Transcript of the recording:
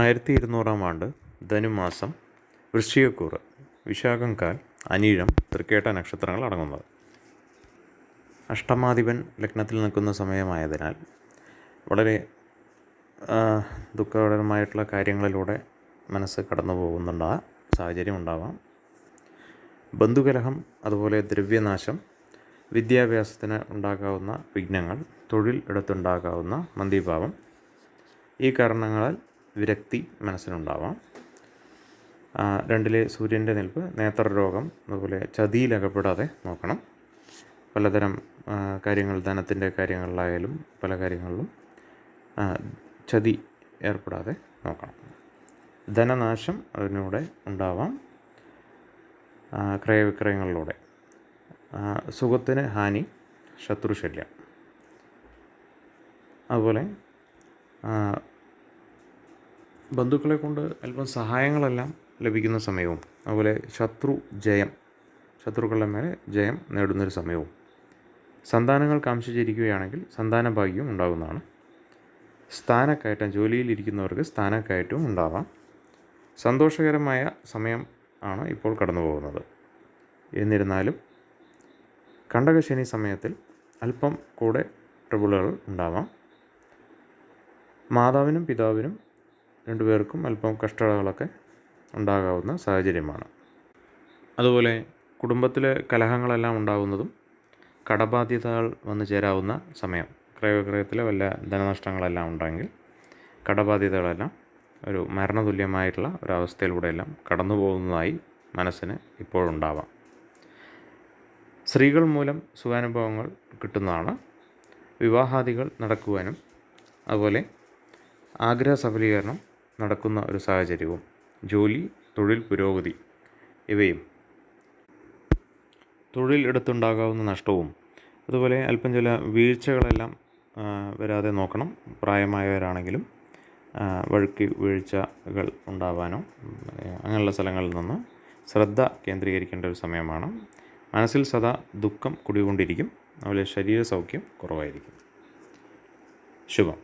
ആയിരത്തി ഇരുന്നൂറാം ആണ്ട് ധനുമാസം വൃശ്ചികക്കൂറ് വിശാഖം കാൽ അനീഴം തൃക്കേട്ട നക്ഷത്രങ്ങൾ അടങ്ങുന്നത്. അഷ്ടമാധിപൻ ലഗ്നത്തിൽ നിൽക്കുന്ന സമയമായതിനാൽ വളരെ ദുഃഖകരമായിട്ടുള്ള കാര്യങ്ങളിലൂടെ മനസ്സ് കടന്നു പോകുന്നുണ്ട. സാഹചര്യം ഉണ്ടാവാം. ബന്ധുകലഹം അതുപോലെ ദ്രവ്യനാശം വിദ്യാഭ്യാസത്തിന് ഉണ്ടാകാവുന്ന വിഘ്നങ്ങൾ തൊഴിൽ ഇടത്തുണ്ടാകാവുന്ന മന്ദീഭാവം ഈ കാരണങ്ങളാൽ വിരക്തി മനസ്സിനുണ്ടാവാം. ആ, രണ്ടിലെ സൂര്യന്റെ നിൽപ്പ് നേത്രരോഗം അതുപോലെ ചതിയിലകപ്പെടാതെ നോക്കണം. പലതരം കാര്യങ്ങൾ ധനത്തിന്റെ കാര്യങ്ങളിലായാലും പല കാര്യങ്ങളിലും ചതി ഏർപ്പെടാതെ നോക്കണം. ധനനാശം അതിനൂടെ ഉണ്ടാവാം. ക്രയവിക്രയങ്ങളിലൂടെ. സുഖത്തിന് ഹാനി ശത്രുശല്യം. അതുപോലെ ബന്ധുക്കളെ കൊണ്ട് അല്പം സഹായങ്ങളെല്ലാം ലഭിക്കുന്ന സമയവും. അതുപോലെ ശത്രു ജയം ശത്രുക്കളുടെ മേലെ ജയം നേടുന്നൊരു സമയവും. സന്താനങ്ങൾ കാംക്ഷിച്ചിരിക്കുകയാണെങ്കിൽ സന്താന ഭാഗ്യവും ഉണ്ടാകുന്നതാണ്. സ്ഥാനക്കയറ്റം ജോലിയിലിരിക്കുന്നവർക്ക് സ്ഥാനക്കയറ്റവും ഉണ്ടാവാം. സന്തോഷകരമായ സമയം ആണ് ഇപ്പോൾ കടന്നു പോകുന്നത് എന്നിരുന്നാലും കണ്ടകശനി സമയത്തിൽ അല്പം കൂടെ ട്രബിളുകൾ ഉണ്ടാവാം. മാതാവിനും പിതാവിനും രണ്ടുപേർക്കും അല്പം കഷ്ടതകളൊക്കെ ഉണ്ടാകാവുന്ന സാഹചര്യമാണ്. അതുപോലെ കുടുംബത്തിലെ കലഹങ്ങളെല്ലാം ഉണ്ടാകുന്നതും കടബാധ്യതകൾ വന്നു ചേരാവുന്ന സമയം ക്രയവിക്രയത്തിലെ വല്ല ധനനഷ്ടങ്ങളെല്ലാം ഉണ്ടെങ്കിൽ കടബാധ്യതകളെല്ലാം ഒരു മരണതുല്യമായിട്ടുള്ള ഒരവസ്ഥയിലൂടെയെല്ലാം കടന്നു പോകുന്നതായി മനസ്സിന് ഇപ്പോഴുണ്ടാവാം. സ്ത്രീകൾ മൂലം സുഖാനുഭവങ്ങൾ കിട്ടുന്നതാണ്. വിവാഹാദികൾ നടക്കുവാനും അതുപോലെ ആഗ്രഹ സഫലീകരണം നടക്കുന്ന ഒരു സാഹചര്യവും ജോലി തൊഴിൽ പുരോഗതി ഇവയും. തൊഴിൽ എടുത്തുണ്ടാകാവുന്ന നഷ്ടവും അതുപോലെ അല്പം ചില വീഴ്ചകളെല്ലാം വരാതെ നോക്കണം. പ്രായമായവരാണെങ്കിലും വഴുക്കി വീഴ്ചകൾ ഉണ്ടാവാനോ അങ്ങനെയുള്ള സ്ഥലങ്ങളിൽ നിന്ന് ശ്രദ്ധ കേന്ദ്രീകരിക്കേണ്ട ഒരു സമയമാണ്. മനസ്സിൽ സദാ ദുഃഖം കുടികൊണ്ടിരിക്കും. അതുപോലെ ശരീര സൗഖ്യം കുറവായിരിക്കും. ശുഭം.